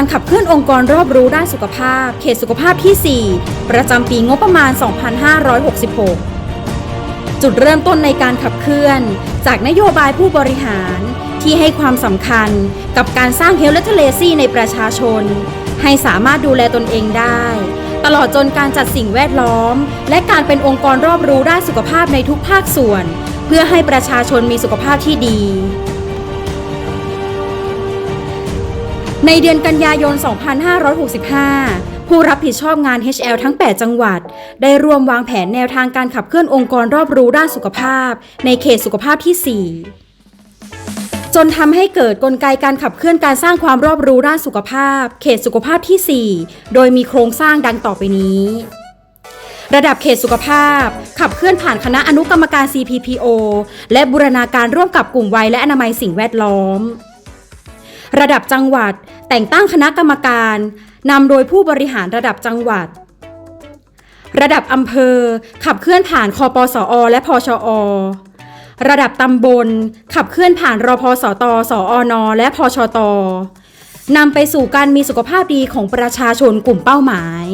การขับเคลื่อนองค์กรรอบรู้ด้านสุขภาพ เขตสุขภาพที่ 4 ประจำปีงบประมาณ 2566 จุดเริ่มต้นในการขับเคลื่อน จากนโยบายผู้บริหารที่ให้ความสำคัญกับการสร้างเฮลเลทเลซี่ในประชาชน ให้สามารถดูแลตนเองได้ ตลอดจนการจัดสิ่งแวดล้อม และการเป็นองค์กรรอบรู้ด้านสุขภาพในทุกภาคส่วน เพื่อให้ประชาชนมีสุขภาพที่ดี ในเดือนกันยายน 2565 ผู้รับผิดชอบงาน HL ทั้ง 8 จังหวัด ได้ร่วมวางแผนแนวทางการขับเคลื่อนองค์กรรอบรู้ด้านสุขภาพ ในเขตสุขภาพที่ 4 จนทำให้เกิดกลไกการขับเคลื่อนการสร้างความรอบรู้ด้านสุขภาพ เขตสุขภาพที่ 4 โดยมีโครงสร้างดังต่อไปนี้ ระดับเขตสุขภาพ ขับเคลื่อนผ่านคณะอนุกรรมการ CPPO และบูรณาการร่วมกับกลุ่มวัยและอนามัยสิ่งแวดล้อม ระดับจังหวัด แต่งตั้งคณะกรรมการนำโดยผู้บริหารระดับจังหวัด ระดับอำเภอ ขับเคลื่อนผ่านคอปสอและพชอ ระดับตำบล ขับเคลื่อนผ่านรพสตสอนและพชตนำไปสู่การมีสุขภาพดีของประชาชนกลุ่มเป้าหมาย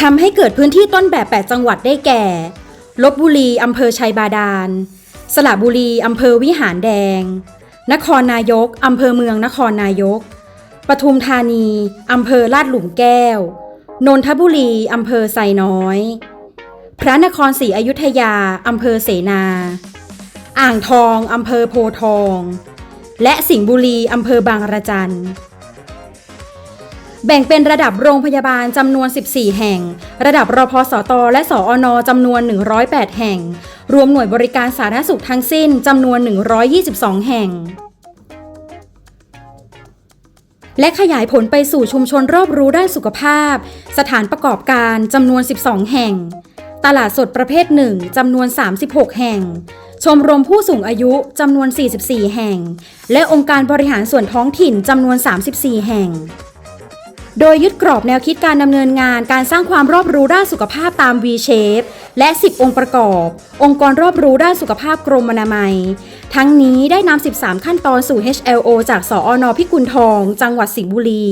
ทำให้เกิดพื้นที่ต้นแบบ 8 จังหวัดได้แก่ ลบบุรีอำเภอชัยบาดาล สระบุรีอำเภอวิหารแดง นครนายก อำเภอเมืองนครนายก ปทุมธานี อำเภอลาดหลุมแก้ว นนทบุรี อำเภอไซน้อย พระนครศรีอยุธยา อำเภอเสนา อ่างทอง อำเภอโพทอง และสิงห์บุรี อำเภอบางระจัน แบ่งเป็นระดับโรงพยาบาลจำนวน 14 แห่ง ระดับรพสต และสอนจำนวน 108 แห่ง รวมหน่วยบริการสาธารณสุขทั้งสิ้นจำนวน 122 แห่ง และขยายผลไปสู่ชุมชนรอบรู้ด้านสุขภาพ สถานประกอบการจำนวน 12 แห่ง ตลาดสดประเภทหนึ่งจำนวน 36 แห่งชมรมผู้สูงอายุจำนวน 44 แห่ง และองค์การบริหารส่วนท้องถิ่นจำนวน 34 แห่ง โดยยึดกรอบแนวคิดการดำเนินงานการสร้างความรอบรู้ด้านสุขภาพตาม V shape และ 10 องค์ประกอบ องค์กรรอบรู้ด้านสุขภาพกรมอนามัย ทั้งนี้ได้นำ 13 ขั้นตอนสู่ HLO จากสออนพิกุลทอง จังหวัดสิงห์บุรี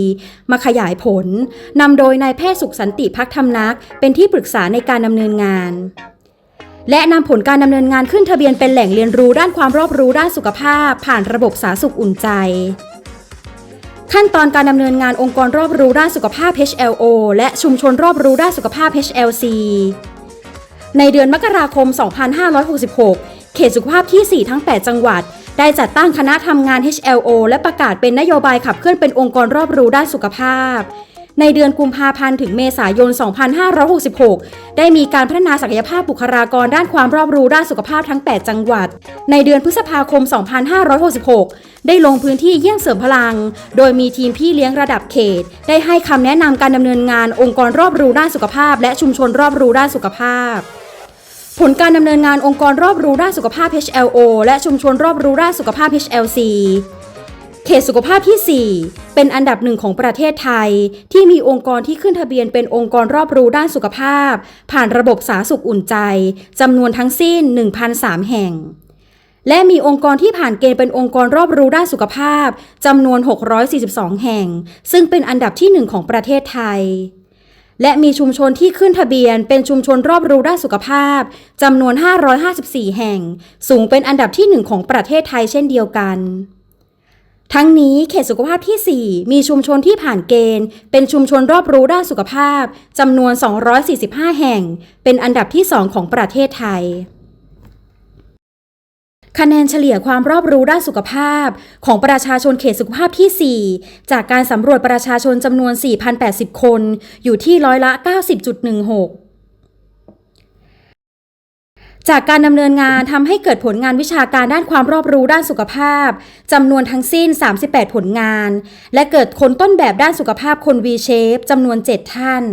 มาขยายผลนำโดยนายแพทย์สุขสันติพักธรรมนัก เป็นที่ปรึกษาในการดำเนินงานและนำผลการดำเนินงานขึ้นทะเบียนเป็นแหล่งเรียนรู้ด้านความรอบรู้ด้านสุขภาพ ผ่านระบบสาธารณสุขอุ่นใจ ขั้นตอนการดำเนินงานองค์กรรอบรู้ด้านสุขภาพ HLO และชุมชนรอบรู้ด้านสุขภาพ HLC ในเดือนมกราคม 2566 เขตสุขภาพที่ 4 ทั้ง 8 จังหวัด ได้จัดตั้งคณะทำงาน HLO และประกาศเป็นนโยบายขับเคลื่อนเป็นองค์กรรอบรู้ด้านสุขภาพ ในเดือนกุมภาพันธ์ถึงเมษายน 2566 ได้มีการพัฒนาศักยภาพบุคลากรด้านความรอบรู้ด้านสุขภาพทั้ง 8 จังหวัด ในเดือนพฤษภาคม 2566 ได้ลงพื้นที่เยี่ยมเสริมพลัง โดยมีทีมพี่เลี้ยงระดับเขต ได้ให้คำแนะนำการดำเนินงานองค์กรรอบรู้ด้านสุขภาพ และชุมชนรอบรู้ด้านสุขภาพผลการดำเนินงานองค์กรรอบรู้ด้านสุขภาพ HLO และชุมชนรอบรู้ด้านสุขภาพ HLC เขตสุขภาพที่ 4 เป็นอันดับหนึ่งของประเทศไทย ที่มีองค์กรที่ขึ้นทะเบียนเป็นองค์กรรอบรู้ด้านสุขภาพ ผ่านระบบสาธารณสุขอุ่นใจจำนวนทั้งสิ้น 1,003 แห่ง และมีองค์กรที่ผ่านเกณฑ์เป็นองค์กรรอบรู้ด้านสุขภาพจำนวน 642 แห่ง ซึ่งเป็นอันดับที่ 1 ของประเทศไทย และมีชุมชนที่ขึ้นทะเบียนเป็นชุมชนรอบรู้ด้านสุขภาพจำนวน 554 แห่ง สูงเป็นอันดับที่ 1 ของประเทศไทยเช่นเดียวกัน ทั้งนี้เขตสุขภาพที่ 4 มีชุมชนที่ผ่านเกณฑ์ เป็นชุมชนรอบรู้ด้านสุขภาพจำนวน 245 แห่ง เป็นอันดับที่ 2 ของประเทศไทยคะแนนเฉลี่ยความรอบรู้ด้านสุขภาพ ของประชาชนเขตสุขภาพที่ 4 จากการสำรวจประชาชนจำนวน 4,080 คน อยู่ที่ร้อยละ 90.16 จากการดำเนินงานทำให้เกิดผลงานวิชาการด้านความรอบรู้ด้านสุขภาพจำนวนทั้งสิ้น 38 ผลงาน และเกิดคนต้นแบบด้านสุขภาพคน V-shape จำนวน 7 ท่าน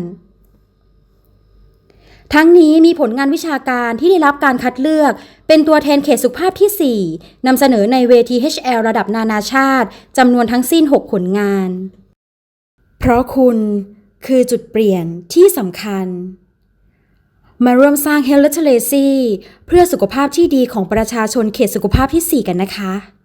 ทั้งนี้มีผลงานวิชาการที่ได้รับการคัดเลือก เป็นตัวแทนเขตสุขภาพที่ 4นำเสนอในเวที HL ระดับนานาชาติจำนวนทั้งสิ้น 6 ผลงาน เพราะคุณคือจุดเปลี่ยนที่สำคัญ มาร่วมสร้าง Health Literacy เพื่อสุขภาพที่ดีของประชาชนเขตสุขภาพที่ 4 กันนะคะ